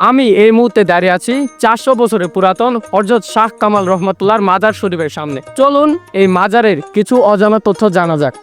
আমি এই মুহূর্তে দাঁড়িয়ে আছি চারশো বছরের পুরাতন হরজত শাহ কামাল রহমতুল্লাহর মাজার শরীফের সামনে। চলুন এই মাজারের কিছু অজানা তথ্য জানা যাক।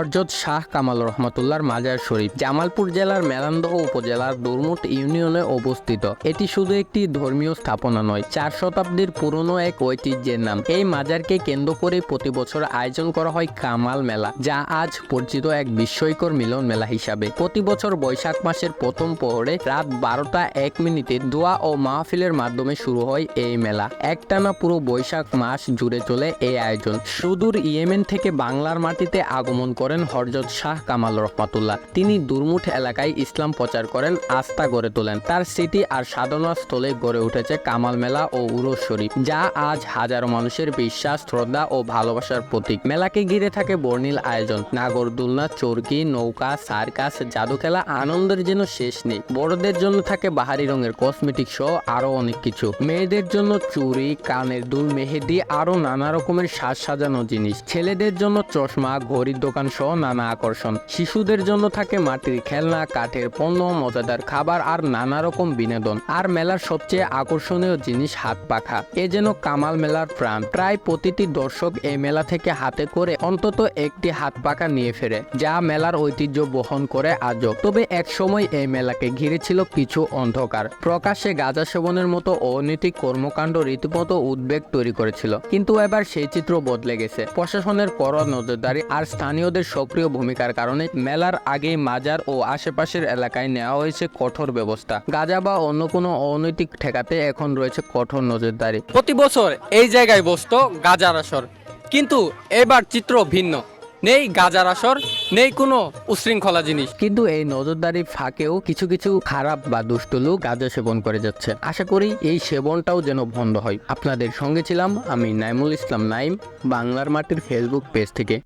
হরজত শাহ কামাল রহমতুল্লাহর মাজার শরীফ, জামালপুর জেলার মেলান্দহ উপজেলার দুরমুট ইউনিয়নে অবস্থিত। এটি শুধু একটি ধর্মীয় স্থাপনা নয়, চার শতাব্দীর পুরনো এক ঐতিহ্যের নাম। এই মাজারকে কেন্দ্র করে প্রতি বছর আয়োজন করা হয় কামাল মেলা, যা আজ পরিচিত এক বিস্ময়কর মিলন মেলা হিসাবে। প্রতি বছর বৈশাখ মাসের প্রথম প্রহরে রাত বারোটা এক মিনিটে দোয়া ও মাহফিলের মাধ্যমে শুরু হয় এই মেলা। একটানা পুরো বৈশাখ মাস জুড়ে চলে এই আয়োজন। সুদূর ইয়েমেন থেকে বাংলার মাটিতে আগমন করেন হরজত শাহ কামাল রহমাতুল্লাহ। তিনি দুর্মুঠ এলাকায় ইসলাম প্রচার করেন, আস্থা গড়ে তোলেন। তার স্মৃতি আর সাধনা স্থলে গড়ে উঠেছে কামাল মেলা ও উরস শরীফ, যা আজ হাজারো মানুষের বিশ্বাস, শ্রদ্ধা ও ভালোবাসার প্রতীক। মেলাকে ঘিরে থাকে বর্ণিল আয়োজন। নাগরদোলনা চরকি, নৌকা, সার্কাস জাদু খেলা আনন্দের যেন শেষ নেই। বড়দের জন্য থাকে বাহারি রঙের কসমেটিক সহ আরও অনেক কিছু। মেয়েদের জন্য চুরি কানের দুল, মেহেদি, আরও নানা রকমের সাজ সাজানো জিনিস। ছেলেদের জন্য চশমা, ঘড়ির দোকান সহ নানা আকর্ষণ। শিশুদের জন্য থাকে মাটির খেলনা, কাঠের পণ্য, মজাদার খাবার আর নানা রকম বিনোদন। আর মেলার সবচেয়ে আকর্ষণীয় জিনিস হাত পাখা। এ যেন কামাল মেলার প্রাণ। প্রায় প্রতিটি দর্শক এই মেলা থেকে হাতে করে অন্তত একটি হাত পাখা নিয়ে ফেরে, যা মেলার ঐতিহ্য বহন করে আজও। তবে একসময় এই মেলাকে ঘিরে ছিল কিছু অন্ধকার। প্রকাশ্যে গাঁজা সেবনের মতো অনৈতিক কর্মকাণ্ড রীতিমতো উদ্বেগ তৈরি করেছিল। কিন্তু এবার সেই চিত্র বদলে গেছে। প্রশাসনের কড়া নজরদারি আর স্থানীয়দের সক্রিয় ভূমিকার কারণে মেলার আগেই মাজার ও আশেপাশের এলাকায় নেওয়া হয়েছে কঠোর ব্যবস্থা। গাঁজা বা অন্য কোনো অনৈতিক ঠেকাতে এখন রয়েছে কঠোর নজরদারি। প্রতি বছর এই জায়গায় বসতো গাজার আসর। কিন্তু এবার চিত্র ভিন্ন। নেই গাজার আসর, নেই কোনো উশৃঙ্খলা জিনিস। কিন্তু এই নজরদারি ফাঁকেও কিছু কিছু খারাপ বা দুষ্ট লোক গাঁজা সেবন করে যাচ্ছে। আশা করি এই সেবনটাও যেন বন্ধ হয়। আপনাদের সঙ্গে ছিলাম আমি নাইমুল ইসলাম নাইম, বাংলার মাটির ফেসবুক পেজ থেকে।